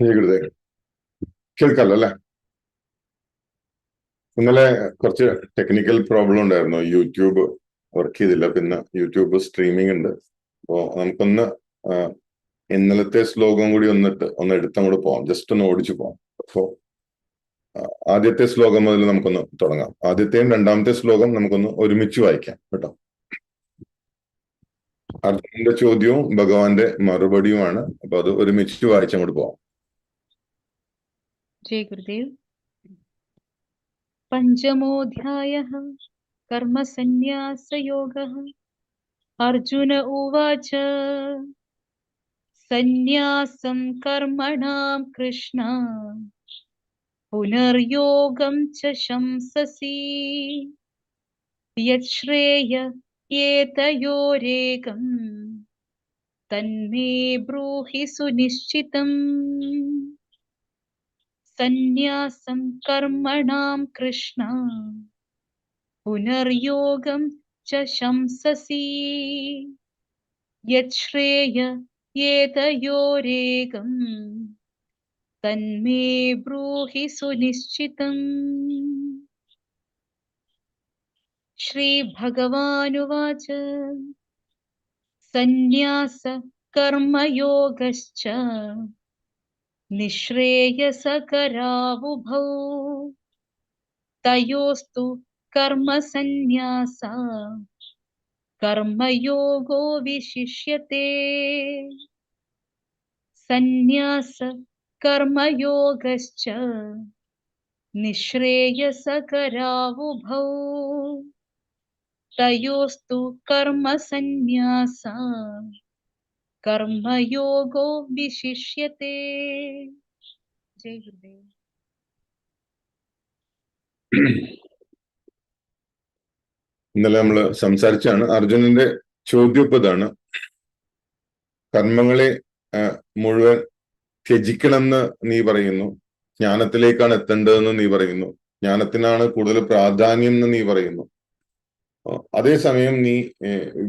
ഗുരുദേവ കേൾക്കാലോ അല്ലെ? ഇന്നലെ കുറച്ച് ടെക്നിക്കൽ പ്രോബ്ലം ഉണ്ടായിരുന്നു. യൂട്യൂബ് വർക്ക് ചെയ്തില്ല. പിന്നെ യൂട്യൂബ് സ്ട്രീമിംഗ് ഉണ്ട്. അപ്പോ നമുക്കൊന്ന് ഇന്നലത്തെ ശ്ലോകം കൂടി ഒന്നിട്ട് ഒന്ന് എടുത്തങ്ങോട്ട് പോവാം. ജസ്റ്റ് ഒന്ന് ഓടിച്ചു പോവാം. അപ്പോ ആദ്യത്തെ ശ്ലോകം മുതൽ നമുക്കൊന്ന് തുടങ്ങാം. ആദ്യത്തെയും രണ്ടാമത്തെ ശ്ലോകം നമുക്കൊന്ന് ഒരുമിച്ച് വായിക്കാം കേട്ടോ. അർജുനന്റെ ചോദ്യവും ഭഗവാന്റെ മറുപടിയുമാണ്. അപ്പൊ അത് ഒരുമിച്ച് വായിച്ചങ്ങോട്ട് പോവാം. जय गुरुदेव। पञ्चमोऽध्यायः कर्मसन्न्यासयोगः। अर्जुन उवाच, सन्न्यासं कर्मणां कृष्ण, पुनर्योगं च शंससि। यच्छ्रेय तन्मे ब्रूहि सुनिश्चितम्। സന്യാസം കർമ്മണാം കൃഷ്ണ. പുനർയോഗം ച ശംസസി. യശ്രേയ ഏതയോരേകം. തന്മേ ബ്രൂഹി സുനിശ്ചിതം. ശ്രീ ഭഗവാനുവാച സന്യാസ കർമ്മയോഗശ്ച. निःश्रेयसकरावुभौ। तयोस्तु कर्मसन्न्यासा कर्मयोगो विशिष्यते। सन्न्यास कर्मयोगश्च निःश्रेयसकरावुभौ। तयोस्तु कर्मसन्न्यासा കർമ്മയോഗോ വിശിഷ്യത്തെ. ജയ് ഗുരുദേവ്. ഇന്നലെ നമ്മൾ സംസാരിച്ചാണ് അർജുനന്റെ ചോദ്യപ്പതാണ് കർമ്മങ്ങളെ മുഴുവൻ ത്യജിക്കണമെന്ന് നീ പറയുന്നു. ജ്ഞാനത്തിലേക്കാണ് എത്തേണ്ടതെന്ന് നീ പറയുന്നു. ജ്ഞാനത്തിനാണ് കൂടുതൽ പ്രാധാന്യം എന്ന് നീ പറയുന്നു. അതേസമയം നീ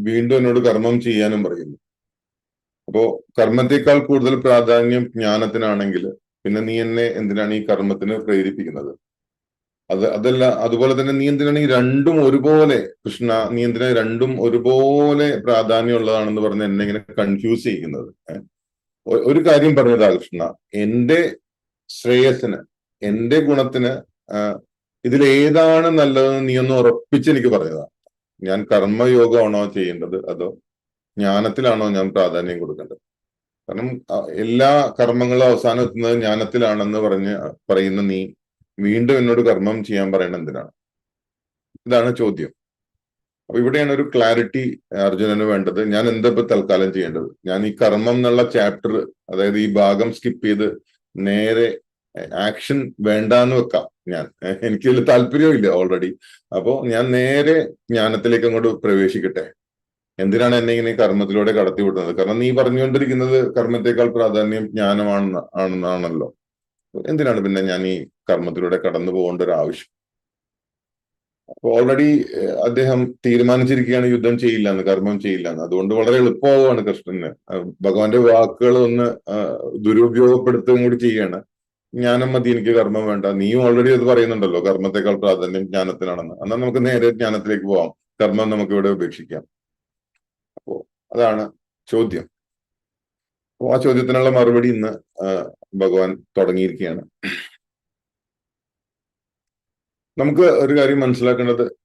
വീണ്ടും എന്നോട് കർമ്മം ചെയ്യാനും പറയുന്നു. അപ്പോ കർമ്മത്തെക്കാൾ കൂടുതൽ പ്രാധാന്യം ജ്ഞാനത്തിനാണെങ്കിൽ പിന്നെ നീ എന്നെ എന്തിനാണ് ഈ കർമ്മത്തിന് പ്രേരിപ്പിക്കുന്നത്? അത് അതല്ല അതുപോലെ തന്നെ നീ എന്തിനാണ് ഈ രണ്ടും ഒരുപോലെ കൃഷ്ണ നീ എന്തിനാ രണ്ടും ഒരുപോലെ പ്രാധാന്യമുള്ളതാണെന്ന് പറഞ്ഞ് എന്നെ ഇങ്ങനെ കൺഫ്യൂസ് ചെയ്യിക്കുന്നത് ഒരു കാര്യം പറഞ്ഞതാ കൃഷ്ണ. എന്റെ ശ്രേയസിന് എന്റെ ഗുണത്തിന് ഇതിൽ ഇതിലേതാണ് നല്ലതെന്ന് നീ ഒന്ന് ഉറപ്പിച്ച് എനിക്ക് പറഞ്ഞതാ. ഞാൻ കർമ്മയോഗമാണോ ചെയ്യേണ്ടത്? അതോ ജ്ഞാനത്തിലാണോ ഞാൻ പ്രാധാന്യം കൊടുക്കേണ്ടത്? കാരണം എല്ലാ കർമ്മങ്ങളും അവസാനം എത്തുന്നത് ജ്ഞാനത്തിലാണെന്ന് പറഞ്ഞ് പറയുന്ന നീ വീണ്ടും എന്നോട് കർമ്മം ചെയ്യാൻ പറയണ എന്തിനാണ്? ഇതാണ് ചോദ്യം. അപ്പൊ ഇവിടെയാണ് ഒരു ക്ലാരിറ്റി അർജുനന് വേണ്ടത്. ഞാൻ എന്താ ഇപ്പൊ തൽക്കാലം ചെയ്യേണ്ടത്? ഞാൻ ഈ കർമ്മം എന്നുള്ള ചാപ്റ്റർ അതായത് ഈ ഭാഗം സ്കിപ്പ് ചെയ്ത് നേരെ ആക്ഷൻ വേണ്ടാന്ന് വെക്കാം ഞാൻ. എനിക്ക് താല്പര്യവും ഇല്ല ഓൾറെഡി. അപ്പോ ഞാൻ നേരെ ജ്ഞാനത്തിലേക്ക് അങ്ങോട്ട് പ്രവേശിക്കട്ടെ? എന്തിനാണ് എന്നെ ഇങ്ങനെ കർമ്മത്തിലൂടെ കടത്തി വിടുന്നത് കാരണം നീ പറഞ്ഞുകൊണ്ടിരിക്കുന്നത് കർമ്മത്തെക്കാൾ പ്രാധാന്യം ജ്ഞാനമാണെന്ന് ആണെന്നാണല്ലോ. എന്തിനാണ് പിന്നെ ഞാൻ ഈ കർമ്മത്തിലൂടെ കടന്നു പോകേണ്ട ഒരു ആവശ്യം? അപ്പൊ ഓൾറെഡി അദ്ദേഹം തീരുമാനിച്ചിരിക്കുകയാണ് യുദ്ധം ചെയ്യില്ല എന്ന് കർമ്മം ചെയ്യില്ല എന്ന് അതുകൊണ്ട് വളരെ എളുപ്പമാവുകയാണ് കൃഷ്ണന്. ഭഗവാന്റെ വാക്കുകൾ ഒന്ന് ദുരുപയോഗപ്പെടുത്തുകയും കൂടി ചെയ്യാണ്. ജ്ഞാനം മതി എനിക്ക് കർമ്മം വേണ്ട. നീ ഓൾറെഡി അത് പറയുന്നുണ്ടല്ലോ കർമ്മത്തെക്കാൾ പ്രാധാന്യം ജ്ഞാനത്തിനാണെന്ന്. എന്നാൽ നമുക്ക് നേരെ ജ്ഞാനത്തിലേക്ക് പോവാം. കർമ്മം നമുക്ക് ഇവിടെ ഉപേക്ഷിക്കാം. അതാണ് ചോദ്യം. അപ്പോ ആ ചോദ്യത്തിനുള്ള മറുപടി ഇന്ന് ഭഗവാൻ തുടങ്ങിയിരിക്കുകയാണ്. നമുക്ക് ഒരു കാര്യം മനസ്സിലാക്കേണ്ടത്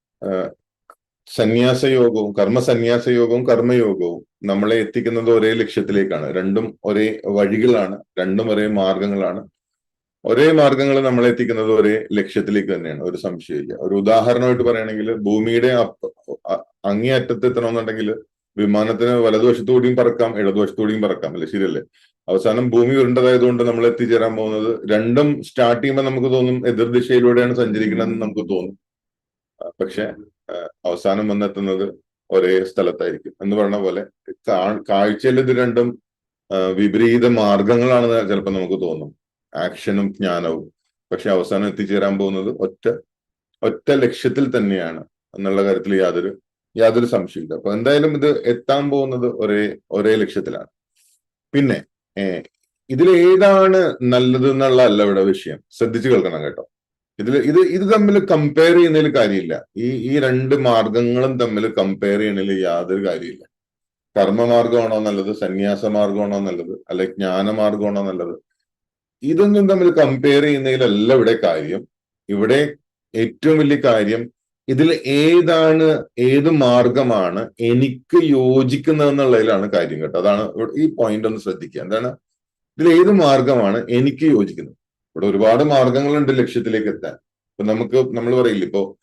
സന്യാസയോഗവും കർമ്മസന്യാസയോഗവും യോഗവും കർമ്മ സന്യാസ യോഗവും കർമ്മയോഗവും നമ്മളെ എത്തിക്കുന്നത് ഒരേ ലക്ഷ്യത്തിലേക്കാണ്. രണ്ടും ഒരേ വഴികളാണ് രണ്ടും ഒരേ മാർഗങ്ങളാണ്. ഒരേ മാർഗങ്ങൾ നമ്മളെ എത്തിക്കുന്നത് ഒരേ ലക്ഷ്യത്തിലേക്ക് തന്നെയാണ്. ഒരു സംശയമില്ല ഒരു ഉദാഹരണമായിട്ട് പറയുകയാണെങ്കിൽ ഭൂമിയുടെ അപ്പ- അ- അങ്ങേ അറ്റത്ത് എത്തണമെന്നുണ്ടെങ്കിൽ വിമാനത്തിന് വലതുവശത്തുകൂടിയും പറക്കാം ഇടതുവശത്തുകൂടിയും പറക്കാം അല്ലെ? ശരിയല്ലേ? അവസാനം ഭൂമി ഉരുണ്ടതായതുകൊണ്ട് നമ്മൾ എത്തിച്ചേരാൻ പോകുന്നത് രണ്ടും സ്റ്റാർട്ട് ചെയ്യുമ്പോൾ നമുക്ക് തോന്നും എതിർ ദിശയിലൂടെയാണ് സഞ്ചരിക്കണമെന്ന് നമുക്ക് തോന്നും. പക്ഷെ അവസാനം വന്നെത്തുന്നത് ഒരേ സ്ഥലത്തായിരിക്കും. എന്ന് പറഞ്ഞ പോലെ കാഴ്ചയിൽ ഇത് രണ്ടും വിപരീത മാർഗങ്ങളാണെന്ന് ചിലപ്പോൾ നമുക്ക് തോന്നും. ആക്ഷനും ജ്ഞാനവും. പക്ഷെ അവസാനം എത്തിച്ചേരാൻ പോകുന്നത് ഒറ്റ ഒറ്റ ലക്ഷ്യത്തിൽ തന്നെയാണ്. എന്നുള്ള കാര്യത്തിൽ യാതൊരു യാതൊരു സംശയമില്ല അപ്പൊ എന്തായാലും ഇത് എത്താൻ പോകുന്നത് ഒരേ ഒരേ ലക്ഷ്യത്തിലാണ്. പിന്നെ ഇതിൽ ഏതാണ് നല്ലത് എന്നുള്ളതല്ല ഇവിടെ വിഷയം. ശ്രദ്ധിച്ചു കേൾക്കണം കേട്ടോ. ഇതിൽ ഇത് ഇത് തമ്മിൽ കമ്പയർ ചെയ്യുന്നതിൽ കാര്യമില്ല. ഈ ഈ രണ്ട് മാർഗങ്ങളും തമ്മിൽ കമ്പയർ ചെയ്യുന്നതിൽ യാതൊരു കാര്യമില്ല. കർമ്മമാർഗമാണോ നല്ലത് സന്യാസ മാർഗമാണോ നല്ലത് അല്ലെ ജ്ഞാനമാർഗമാണോ നല്ലത്? ഇതൊന്നും തമ്മിൽ കമ്പയർ ചെയ്യുന്നതിലല്ല ഇവിടെ കാര്യം. ഇവിടെ ഏറ്റവും വലിയ കാര്യം ഇതിൽ ഏതാണ് ഏത് മാർഗമാണ് എനിക്ക് യോജിക്കുന്നത് എന്നുള്ളതിലാണ് കാര്യം കേട്ടോ. അതാണ് ഈ പോയിന്റ് ഒന്ന് ശ്രദ്ധിക്കുക. എന്താണ്? ഇതിൽ ഏത് മാർഗമാണ് എനിക്ക് യോജിക്കുന്നത്? ഇവിടെ ഒരുപാട് മാർഗങ്ങളുണ്ട് ലക്ഷ്യത്തിലേക്ക് എത്താൻ. ഇപ്പൊ നമുക്ക് നമ്മൾ പറയില്ല ഇപ്പോ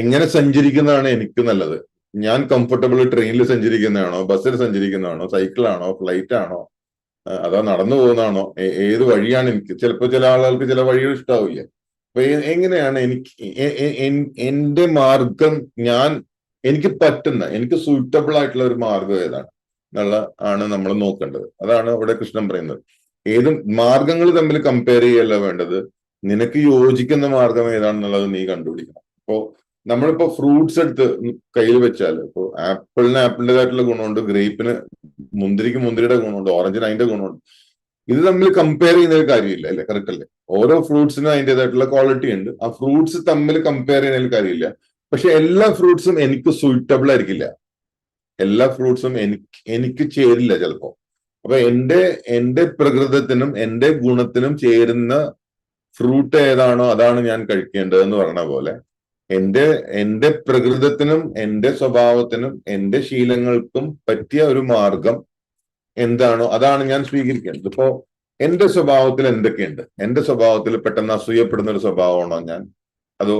എങ്ങനെ സഞ്ചരിക്കുന്നതാണ് എനിക്ക് നല്ലത്? ഞാൻ കംഫർട്ടബിൾ ട്രെയിനിൽ സഞ്ചരിക്കുന്നതാണോ? ബസ്സിൽ സഞ്ചരിക്കുന്നതാണോ? സൈക്കിളാണോ ഫ്ലൈറ്റ് ആണോ? അതാ നടന്നു പോകുന്നതാണോ? ഏത് വഴിയാണ് എനിക്ക്? ചിലപ്പോ ചില ആളുകൾക്ക് ചില വഴികൾ ഇഷ്ടാവില്ല. എങ്ങനെയാണ് എനിക്ക് എന്റെ മാർഗം ഞാൻ എനിക്ക് പറ്റുന്ന എനിക്ക് സൂറ്റബിൾ ആയിട്ടുള്ള ഒരു മാർഗം ഏതാണ് എന്നുള്ള ആണ് നമ്മൾ നോക്കേണ്ടത്. അതാണ് ഇവിടെ കൃഷ്ണൻ പറയുന്നത്. ഏതും മാർഗങ്ങൾ തമ്മിൽ കമ്പയർ ചെയ്യല്ല വേണ്ടത്. നിനക്ക് യോജിക്കുന്ന മാർഗം ഏതാണെന്നുള്ളത് നീ കണ്ടുപിടിക്കണം. അപ്പോ നമ്മളിപ്പോ ഫ്രൂട്ട്സ് എടുത്ത് കയ്യിൽ വെച്ചാൽ ഇപ്പോ ആപ്പിളിന് ആപ്പിളിന്റെതായിട്ടുള്ള ഗുണമുണ്ട് ഗ്രേപ്പിന് മുന്തിരിക്ക് മുന്തിരിയുടെ ഗുണമുണ്ട് ഓറഞ്ചിന് അതിന്റെ ഗുണമുണ്ട്. ഇത് തമ്മിൽ കമ്പയർ ചെയ്യുന്ന ഒരു കാര്യമില്ല അല്ലെ? കറക്റ്റ് അല്ലേ? ഓരോ ഫ്രൂട്ട്സിനും അതിന്റെതായിട്ടുള്ള ക്വാളിറ്റി ഉണ്ട്. ആ ഫ്രൂട്ട്സ് തമ്മിൽ കമ്പയർ ചെയ്യുന്ന ചെയ്യുന്നതിൽ കാര്യമില്ല. പക്ഷെ എല്ലാ ഫ്രൂട്ട്സും എനിക്ക് സൂറ്റബിൾ ആയിരിക്കില്ല. എല്ലാ ഫ്രൂട്ട്സും എനിക്ക് എനിക്ക് ചേരില്ല ചിലപ്പോ. അപ്പൊ എന്റെ എന്റെ പ്രകൃതത്തിനും എന്റെ ഗുണത്തിനും ചേരുന്ന ഫ്രൂട്ട് ഏതാണോ അതാണ് ഞാൻ കഴിക്കേണ്ടത് എന്ന് പറഞ്ഞ പോലെ എന്റെ എന്റെ പ്രകൃതത്തിനും എന്റെ സ്വഭാവത്തിനും എന്റെ ശീലങ്ങൾക്കും പറ്റിയ ഒരു മാർഗം എന്താണോ അതാണ് ഞാൻ സ്വീകരിക്കേണ്ടത് ഇപ്പോ എന്റെ സ്വഭാവത്തിൽ എന്തൊക്കെയുണ്ട്? എന്റെ സ്വഭാവത്തിൽ പെട്ടെന്ന് അസൂയപ്പെടുന്ന ഒരു സ്വഭാവമാണോ ഞാൻ? അതോ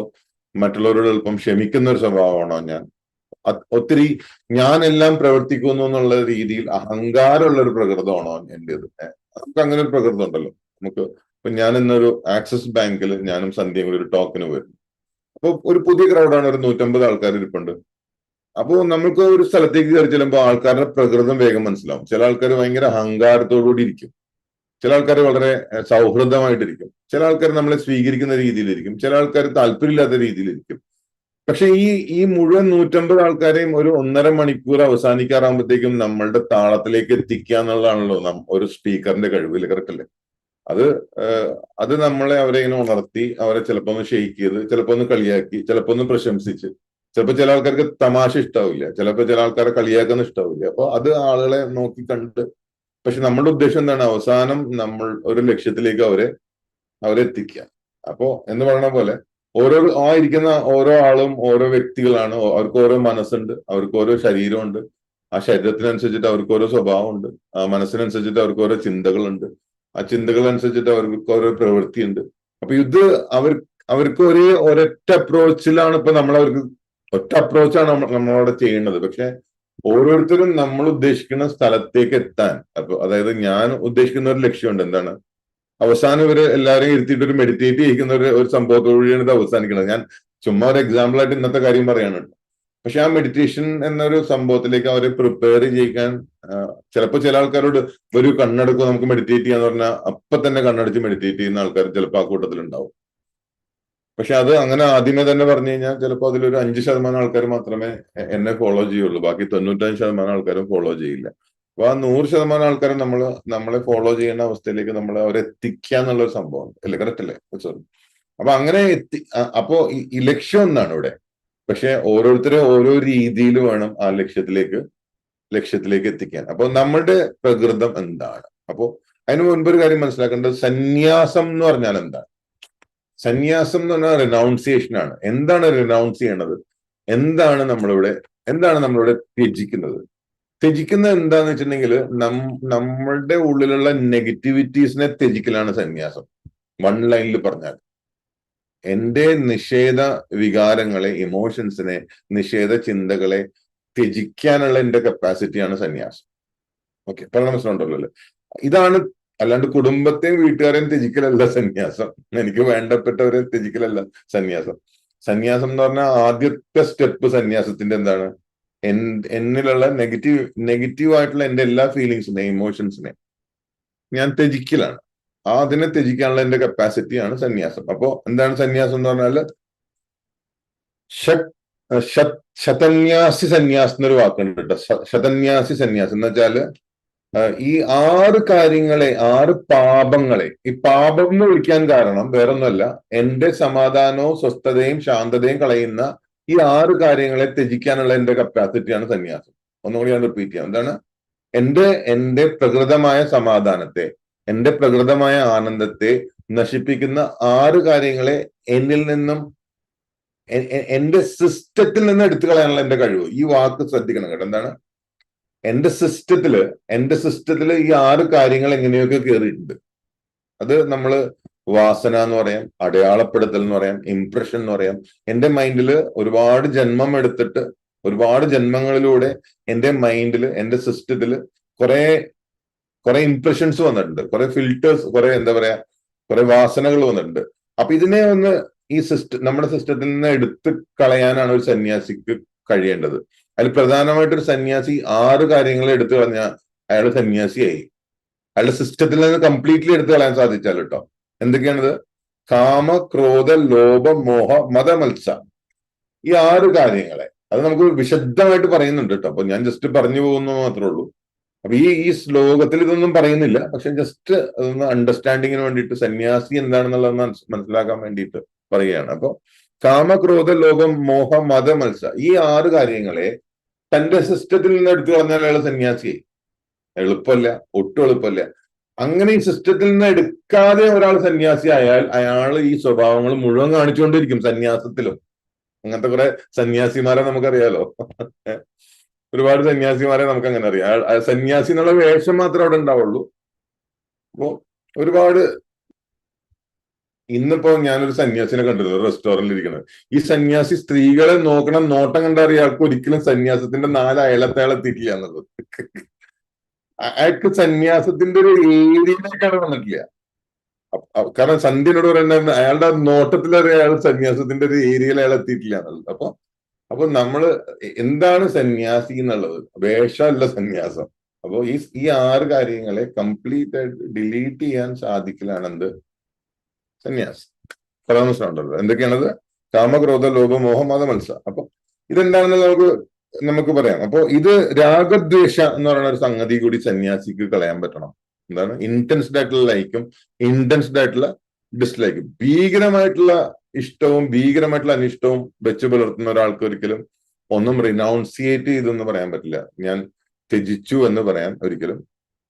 മറ്റുള്ളവരോട് എളുപ്പം ക്ഷമിക്കുന്ന ഒരു സ്വഭാവമാണോ ഞാൻ? ഒത്തിരി ഞാനെല്ലാം പ്രവർത്തിക്കുന്നു എന്നുള്ള രീതിയിൽ അഹങ്കാരമുള്ള ഒരു പ്രകൃതമാണോ എന്റെത് നമുക്ക് അങ്ങനെ ഒരു പ്രകൃതം ഉണ്ടല്ലോ. നമുക്ക് ഇപ്പൊ ഞാൻ ഇന്നൊരു ആക്സിസ് ബാങ്കിൽ ഞാനും സന്ധ്യയും കൂടി ഒരു ടോക്കിന് വരുന്നു അപ്പൊ ഒരു പുതിയ ക്രൗഡാണ് ഒരു നൂറ്റമ്പത് ആൾക്കാർ ഇരിപ്പുണ്ട് അപ്പോ നമ്മൾക്ക് ഒരു സ്ഥലത്തേക്ക് കയറി ചെല്ലുമ്പോൾ ആൾക്കാരുടെ പ്രകൃതം വേഗം മനസ്സിലാവും. ചില ആൾക്കാർ ഭയങ്കര അഹങ്കാരത്തോടുകൂടി ഇരിക്കും. ചില ആൾക്കാർ വളരെ സൗഹൃദമായിട്ടിരിക്കും. ചില ആൾക്കാർ നമ്മളെ സ്വീകരിക്കുന്ന രീതിയിലിരിക്കും. ചില ആൾക്കാർ താല്പര്യമില്ലാത്ത രീതിയിലിരിക്കും. പക്ഷെ ഈ ഈ മുഴുവൻ നൂറ്റമ്പത് ആൾക്കാരെയും ഒരു ഒന്നര മണിക്കൂർ അവസാനിക്കാറാകുമ്പോഴത്തേക്കും നമ്മളുടെ താളത്തിലേക്ക് എത്തിക്കുക എന്നുള്ളതാണല്ലോ നം- ഒരു സ്പീക്കറിന്റെ കഴിവിൽ കറക്റ്റ് അല്ലേ അത് അത് നമ്മളെ അവരെ ഇങ്ങനെ ഉണർത്തി അവരെ ചിലപ്പോൾ ഒന്ന് ഷെയ്ക്ക് ചെയ്ത് ചിലപ്പോ ഒന്ന് കളിയാക്കി ചിലപ്പോൾ ഒന്ന് പ്രശംസിച്ച് ചിലപ്പോ ചില ആൾക്കാർക്ക് തമാശ ഇഷ്ടാവില്ല. ചിലപ്പോ ചില ആൾക്കാരെ കളിയാക്കുന്ന ഇഷ്ടാവില്ല. അപ്പൊ അത് ആളുകളെ നോക്കി കണ്ട് പക്ഷെ നമ്മുടെ ഉദ്ദേശം എന്താണ്? അവസാനം നമ്മൾ ഒരു ലക്ഷ്യത്തിലേക്ക് അവരെ അവരെ എത്തിക്കുക. അപ്പോ എന്ന് പറയുന്ന പോലെ ഓരോ ആ ഇരിക്കുന്ന ഓരോ ആളും ഓരോ വ്യക്തികളാണ്. അവർക്ക് ഓരോ മനസ്സുണ്ട് അവർക്ക് ഓരോ ശരീരമുണ്ട്. ആ ശരീരത്തിനനുസരിച്ചിട്ട് അവർക്ക് ഓരോ സ്വഭാവമുണ്ട്. ആ മനസ്സിനനുസരിച്ചിട്ട് അവർക്ക് ഓരോ ചിന്തകളുണ്ട്. ആ ചിന്തകൾ അനുസരിച്ചിട്ട് അവർക്ക് ഓരോ പ്രവൃത്തിയുണ്ട്. അപ്പൊ ഇത് അവർ അവർക്ക് ഒരേ ഒരൊറ്റ അപ്രോച്ചിലാണ് ഇപ്പൊ നമ്മൾ അവർക്ക് ഒറ്റ അപ്രോച്ചാണ് നമ്മൾ നമ്മളവിടെ ചെയ്യുന്നത്. പക്ഷെ ഓരോരുത്തരും നമ്മൾ ഉദ്ദേശിക്കുന്ന സ്ഥലത്തേക്ക് എത്താൻ. അപ്പൊ അതായത് ഞാൻ ഉദ്ദേശിക്കുന്ന ഒരു ലക്ഷ്യമുണ്ട്. എന്താണ്? അവസാനം ഇവർ എല്ലാവരെയും ഇരുത്തിയിട്ട് ഒരു മെഡിറ്റേറ്റ് ചെയ്യിക്കുന്ന ഒരു ഒരു സംഭവത്തോടുകൂടിയാണ് ഇത് അവസാനിക്കുന്നത്. ഞാൻ ചുമ്മാ ഒരു എക്സാമ്പിൾ ആയിട്ട് ഇന്നത്തെ കാര്യം പറയാണ് പക്ഷെ ആ മെഡിറ്റേഷൻ എന്നൊരു സംഭവത്തിലേക്ക് അവരെ പ്രിപ്പയർ ചെയ്യിക്കാൻ ചിലപ്പോൾ ചില ആൾക്കാരോട് ഒരു കണ്ണെടുക്കുക നമുക്ക് മെഡിറ്റേറ്റ് ചെയ്യാന്ന് പറഞ്ഞാൽ അപ്പൊ തന്നെ കണ്ണടച്ച് മെഡിറ്റേറ്റ് ചെയ്യുന്ന ആൾക്കാർ ചിലപ്പോൾ ആ കൂട്ടത്തിൽ ഉണ്ടാവും പക്ഷെ അത് അങ്ങനെ ആദ്യമേ തന്നെ പറഞ്ഞു കഴിഞ്ഞാൽ ചിലപ്പോൾ അതിലൊരു അഞ്ച് ശതമാനം ആൾക്കാർ മാത്രമേ എന്നെ ഫോളോ ചെയ്യുള്ളൂ. ബാക്കി തൊണ്ണൂറ്റഞ്ച് ശതമാനം ആൾക്കാരും ഫോളോ ചെയ്യില്ല. അപ്പൊ ആ നൂറ് ശതമാനം ആൾക്കാരും നമ്മൾ നമ്മളെ ഫോളോ ചെയ്യുന്ന അവസ്ഥയിലേക്ക് നമ്മൾ അവരെ എത്തിക്കുക എന്നുള്ള ഒരു സംഭവം അല്ലേ? കറക്റ്റ് അല്ലേ? സോറി അപ്പൊ അങ്ങനെ എത്തി അപ്പോ ഈ- ലക്ഷ്യം ഒന്നാണ് ഇവിടെ. പക്ഷെ ഓരോരുത്തരും ഓരോ രീതിയിൽ വേണം ആ ലക്ഷ്യത്തിലേക്ക് ലക്ഷ്യത്തിലേക്ക് എത്തിക്കാൻ. അപ്പൊ നമ്മളുടെ പ്രകൃതം എന്താണ്? അപ്പോ അതിന് മുൻപ് ഒരു കാര്യം മനസ്സിലാക്കേണ്ടത് സന്യാസം എന്ന് പറഞ്ഞാൽ എന്താണ്? സന്യാസം എന്ന് പറഞ്ഞാൽ റിനൗൺസിയേഷൻ ആണ്. എന്താണ് റിനൗൺസ് ചെയ്യണത്? എന്താണ് നമ്മളിവിടെ എന്താണ് നമ്മളിവിടെ ത്യജിക്കുന്നത്? ത്യജിക്കുന്നത് എന്താന്ന് വെച്ചിട്ടുണ്ടെങ്കിൽ നം നമ്മളുടെ ഉള്ളിലുള്ള നെഗറ്റിവിറ്റീസിനെ ത്യജിക്കലാണ് സന്യാസം. വൺ ലൈനിൽ പറഞ്ഞാൽ. എന്റെ നിഷേധ വികാരങ്ങളെ ഇമോഷൻസിനെ നിഷേധ ചിന്തകളെ ത്യജിക്കാനുള്ള എന്റെ കപ്പാസിറ്റിയാണ് സന്യാസം. ഓക്കെ പറഞ്ഞ മനസ്സിലുണ്ടല്ലോ ഇതാണ് അല്ലാണ്ട് കുടുംബത്തെയും വീട്ടുകാരെയും ത്യജിക്കലല്ല സന്യാസം. എനിക്ക് വേണ്ടപ്പെട്ടവരെ ത്യജിക്കലല്ല സന്യാസം. സന്യാസം എന്ന് പറഞ്ഞാൽ ആദ്യത്തെ സ്റ്റെപ്പ് സന്യാസത്തിന്റെ എന്താണ്? എൻ- എന്നിലുള്ള നെഗറ്റീവ് നെഗറ്റീവ് ആയിട്ടുള്ള എന്റെ എല്ലാ ഫീലിങ്സിനെയും ഇമോഷൻസിനെ ഞാൻ ത്യജിക്കലാണ്. ആ അതിനെ ത്യജിക്കാനുള്ള എന്റെ കപ്പാസിറ്റിയാണ് സന്യാസം. അപ്പോ എന്താണ് സന്യാസം എന്ന് പറഞ്ഞാൽ? ശത്- ശതന്യാസി സന്യാസം എന്നൊരു വാക്കുണ്ട് കേട്ടോ. ശതന്യാസി സന്യാസം എന്ന് വെച്ചാൽ ഈ ആറ് കാര്യങ്ങളെ ആറ് പാപങ്ങളെ ഈ പാപം എന്ന് വിളിക്കാൻ കാരണം വേറൊന്നുമല്ല എന്റെ സമാധാനവും സ്വസ്ഥതയും ശാന്തതയും കളയുന്ന ഈ ആറ് കാര്യങ്ങളെ ത്യജിക്കാനുള്ള എന്റെ കപ്പാസിറ്റിയാണ് സന്യാസം. ഒന്നുകൂടി ഞാൻ റിപ്പീറ്റ് ചെയ്യാം. എന്താണ്? എന്റെ എന്റെ പ്രകൃതമായ സമാധാനത്തെ എന്റെ പ്രകൃതമായ ആനന്ദത്തെ നശിപ്പിക്കുന്ന ആറ് കാര്യങ്ങളെ എന്നിൽ നിന്നും എന്റെ സിസ്റ്റത്തിൽ നിന്ന് എടുത്തു കളയാനുള്ള എന്റെ കഴിവ്. ഈ വാക്ക് ശ്രദ്ധിക്കണം കേട്ടോ. എന്താണ്? എന്റെ സിസ്റ്റത്തിൽ എന്റെ സിസ്റ്റത്തിൽ ഈ ആറ് കാര്യങ്ങൾ എങ്ങനെയൊക്കെ കയറിയിട്ടുണ്ട് അത് നമ്മൾ വാസന എന്ന് പറയാം അടയാളപ്പെടുത്തൽ എന്ന് പറയാം ഇംപ്രഷൻ എന്ന് പറയാം. എന്റെ മൈൻഡിൽ ഒരുപാട് ജന്മം എടുത്തിട്ട് ഒരുപാട് ജന്മങ്ങളിലൂടെ എന്റെ മൈൻഡിൽ എന്റെ സിസ്റ്റത്തിൽ കുറെ കുറെ ഇംപ്രഷൻസ് വന്നിട്ടുണ്ട്. കുറെ ഫിൽറ്റേഴ്സ് കുറെ എന്താ പറയാ കുറെ വാസനകൾ വന്നിട്ടുണ്ട്. അപ്പൊ ഇതിനെ ഒന്ന് ഈ സിസ്റ്റം നമ്മുടെ സിസ്റ്റത്തിൽ നിന്ന് എടുത്ത് കളയാനാണ് ഒരു സന്യാസിക്ക് കഴിയേണ്ടത്. അതിൽ പ്രധാനമായിട്ടൊരു സന്യാസി ആറ് കാര്യങ്ങൾ എടുത്തു കളഞ്ഞാൽ അയാൾ സന്യാസിയായി. അയാളുടെ സിസ്റ്റത്തിൽ നിന്ന് കംപ്ലീറ്റ്ലി എടുത്തു കളയാൻ സാധിച്ചാൽ കേട്ടോ എന്തൊക്കെയാണത്? കാമ ക്രോധ ലോഭ മോഹ മതമത്സ ഈ ആറ് കാര്യങ്ങളെ. അത് നമുക്ക് വിശദമായിട്ട് പറയുന്നുണ്ട് കേട്ടോ അപ്പൊ ഞാൻ ജസ്റ്റ് പറഞ്ഞു പോകുന്നു മാത്രമേ ഉള്ളൂ. അപ്പൊ ഈ ഈ ശ്ലോകത്തിൽ ഇതൊന്നും പറയുന്നില്ല. പക്ഷെ ജസ്റ്റ് അതൊന്ന് അണ്ടർസ്റ്റാൻഡിങ്ങിന് വേണ്ടിയിട്ട് സന്യാസി എന്താണെന്നുള്ളത് മനസ് മനസ്സിലാക്കാൻ വേണ്ടിയിട്ട് പറയുകയാണ്. അപ്പൊ കാമക്രോധ ലോകം മോഹ മത മത്സ. ഈ ആറ് കാര്യങ്ങളെ തന്റെ സിസ്റ്റത്തിൽ നിന്ന് എടുത്തു കളഞ്ഞാൽ അയാൾ സന്യാസിയായി. എളുപ്പമല്ല ഒട്ടും എളുപ്പമല്ല. അങ്ങനെ ഈ സിസ്റ്റത്തിൽ നിന്ന് എടുക്കാതെ ഒരാൾ സന്യാസി ആയാൽ അയാൾ ഈ സ്വഭാവങ്ങൾ മുഴുവൻ കാണിച്ചുകൊണ്ടിരിക്കും സന്യാസത്തിലും. അങ്ങനത്തെ കുറെ സന്യാസിമാരെ നമുക്കറിയാലോ. ഒരുപാട് സന്യാസിമാരെ നമുക്ക് അങ്ങനെ അറിയാം സന്യാസി എന്നുള്ള വേഷം മാത്രമേ അവിടെ ഉണ്ടാവുള്ളൂ. അപ്പോ ഒരുപാട് ഇന്നിപ്പോ ഞാനൊരു സന്യാസിനെ കണ്ടിരുന്നു റെസ്റ്റോറന്റിൽ ഇരിക്കുന്നത് ഈ സന്യാസി സ്ത്രീകളെ നോക്കണം നോട്ടം കണ്ട അയാൾക്ക് ഒരിക്കലും സന്യാസത്തിന്റെ നാല് അയലത്തേളെ എത്തിയിട്ടില്ല എന്നുള്ളത്. അയാൾക്ക് സന്യാസത്തിന്റെ ഒരു ഏരിയയിലേക്കാണ് വന്നിട്ടില്ല. കാരണം സന്ധ്യനോട് പറയുന്നത് അയാളുടെ നോട്ടത്തിൽ അയാൾ സന്യാസത്തിന്റെ ഒരു ഏരിയയിൽ അയാൾ എത്തിയിട്ടില്ല എന്നുള്ളത്. അപ്പൊ അപ്പൊ നമ്മൾ എന്താണ് സന്യാസി എന്നുള്ളത്? വേഷമല്ല സന്യാസം. അപ്പൊ ഈ ഈ ആറ് കാര്യങ്ങളെ കംപ്ലീറ്റ് ആയിട്ട് ഡിലീറ്റ് ചെയ്യാൻ സാധിക്കലാണ് എന്ത് സന്യാസി. പരാമർശമുണ്ടല്ലോ എന്തൊക്കെയാണത്? കാമക്രോധ ലോപമോഹ മതമത്സ അപ്പൊ ഇതെന്താണെന്ന് നമുക്ക് നമുക്ക് പറയാം. അപ്പൊ ഇത് രാഗദ്വേഷ എന്ന് പറയുന്ന ഒരു സംഗതി കൂടി സന്യാസിക്ക് കളയാൻ പറ്റണം. എന്താണ്? ഇന്റൻസ്ഡ് ആയിട്ടുള്ള ലൈക്കും ഇന്റൻസ്ഡ് ആയിട്ടുള്ള ഡിസ്ലൈക്കും ഭീകരമായിട്ടുള്ള ഇഷ്ടവും ഭീകരമായിട്ടുള്ള അനിഷ്ടവും വെച്ച് പുലർത്തുന്ന ഒരാൾക്ക് ഒരിക്കലും ഒന്നും റിനൗൺസിയേറ്റ് ചെയ്തെന്ന് പറയാൻ പറ്റില്ല. ഞാൻ ത്യജിച്ചു എന്ന് പറയാൻ ഒരിക്കലും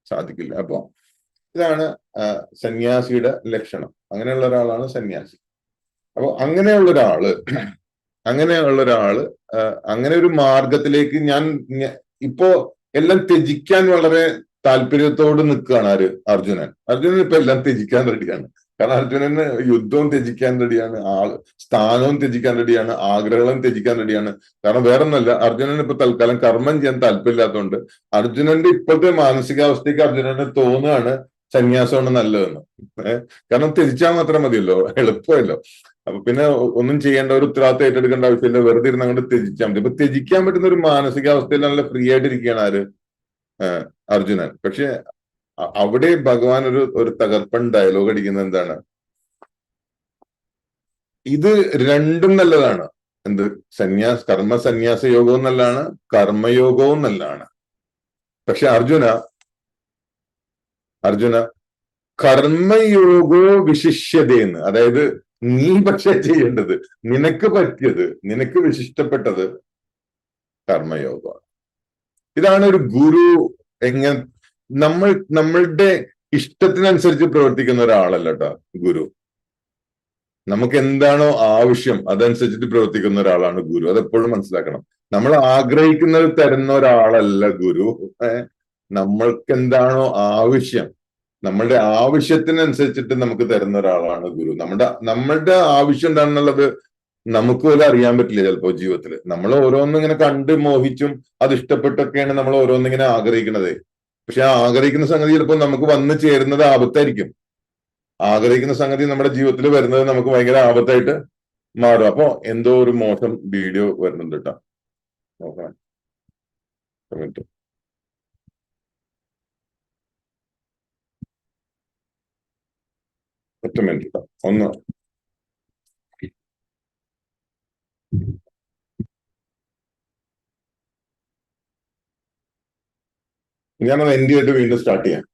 സാധിക്കില്ല. അപ്പോ ഇതാണ് സന്യാസിയുടെ ലക്ഷണം. അങ്ങനെയുള്ള ഒരാളാണ് സന്യാസി. അപ്പൊ അങ്ങനെയുള്ള ഒരാൾ അങ്ങനെയുള്ള ഒരാൾ അങ്ങനെ ഒരു മാർഗത്തിലേക്ക് ഞാൻ ഇപ്പോ എല്ലാം ത്യജിക്കാൻ വളരെ താല്പര്യത്തോട് നിൽക്കുകയാണ് ആര്? അർജുനൻ. അർജുനൻ ഇപ്പൊ എല്ലാം ത്യജിക്കാൻ റെഡിയാണ്. കാരണം അർജുനന് യുദ്ധവും ത്യജിക്കാൻ റെഡിയാണ് ആൾ സ്ഥാനവും ത്യജിക്കാൻ റെഡിയാണ് ആഗ്രഹങ്ങളും ത്യജിക്കാൻ റെഡിയാണ്. കാരണം വേറെ ഒന്നല്ല അർജുനൻ ഇപ്പൊ തൽക്കാലം കർമ്മം ചെയ്യാൻ താല്പര്യമില്ലാത്തതുകൊണ്ട് അർജുനന്റെ ഇപ്പോഴത്തെ മാനസികാവസ്ഥയ്ക്ക് അർജുനന് തോന്നുകയാണ് സന്യാസമാണ് നല്ലതെന്ന്. കാരണം തിരിച്ചാൽ മാത്രം മതിയല്ലോ എളുപ്പമല്ലോ. അപ്പൊ പിന്നെ ഒന്നും ചെയ്യേണ്ട ഒരു ഉത്തരവാദിത്തം ഏറ്റെടുക്കേണ്ട ആവശ്യമില്ല. വെറുതെ ഇരുന്ന് അങ്ങോട്ട് ത്യജിച്ചാൽ മതി. ഇപ്പൊ ത്യജിക്കാൻ പറ്റുന്ന ഒരു മാനസികാവസ്ഥയിൽ നല്ല ഫ്രീ ആയിട്ടിരിക്കുകയാണ് ആര്? അർജുനൻ. പക്ഷെ അവിടെ ഭഗവാൻ ഒരു ഒരു തകർപ്പൻ ഡയലോഗ് അടിക്കുന്നത് എന്താണ്? ഇത് രണ്ടും നല്ലതാണ്. എന്ത്? സന്യാസ് കർമ്മ സന്യാസ യോഗവും നല്ലതാണ് കർമ്മയോഗവും നല്ലതാണ് പക്ഷെ അർജുന അർജുന കർമ്മയോഗോ വിശിഷ്യതയെന്ന് അതായത് നീ പക്ഷെ ചെയ്യേണ്ടത് നിനക്ക് പറ്റിയത് നിനക്ക് വിശിഷ്ടപ്പെട്ടത് കർമ്മയോഗമാണ്. ഇതാണ് ഒരു ഗുരു എങ്ങനെ നമ്മൾ നമ്മളുടെ ഇഷ്ടത്തിനനുസരിച്ച് പ്രവർത്തിക്കുന്ന ഒരാളല്ല കേട്ടോ ഗുരു. നമുക്ക് എന്താണോ ആവശ്യം അതനുസരിച്ചിട്ട് പ്രവർത്തിക്കുന്ന ഒരാളാണ് ഗുരു. അതെപ്പോഴും മനസ്സിലാക്കണം. നമ്മൾ ആഗ്രഹിക്കുന്നത് തരുന്ന ഒരാളല്ല ഗുരു. നമ്മൾക്ക് എന്താണോ ആവശ്യം നമ്മളുടെ ആവശ്യത്തിനനുസരിച്ചിട്ട് നമുക്ക് തരുന്ന ഒരാളാണ് ഗുരു. നമ്മുടെ നമ്മളുടെ ആവശ്യം എന്താണെന്നുള്ളത് നമുക്ക് പോലും അറിയാൻ പറ്റില്ല ചിലപ്പോ ജീവിതത്തിൽ നമ്മൾ ഓരോന്നിങ്ങനെ കണ്ട് മോഹിച്ചും അത് ഇഷ്ടപ്പെട്ടൊക്കെയാണ് നമ്മൾ ഓരോന്നിങ്ങനെ ആഗ്രഹിക്കുന്നത് പക്ഷെ ആ ആഗ്രഹിക്കുന്ന സംഗതി ചിലപ്പോൾ നമുക്ക് വന്നു ചേരുന്നത് ആപത്തായിരിക്കും. ആഗ്രഹിക്കുന്ന സംഗതി നമ്മുടെ ജീവിതത്തിൽ വരുന്നത് നമുക്ക് ഭയങ്കര ആപത്തായിട്ട് മാറും. അപ്പൊ എന്തോ ഒരു മോശം വീഡിയോ വരുന്നുണ്ട് കേട്ടോ. നോക്കാം ഒരു minute. ഒറ്റ ഒന്ന്. ഞാനത് എന്റെ ആയിട്ട് വീണ്ടും സ്റ്റാർട്ട് ചെയ്യാം.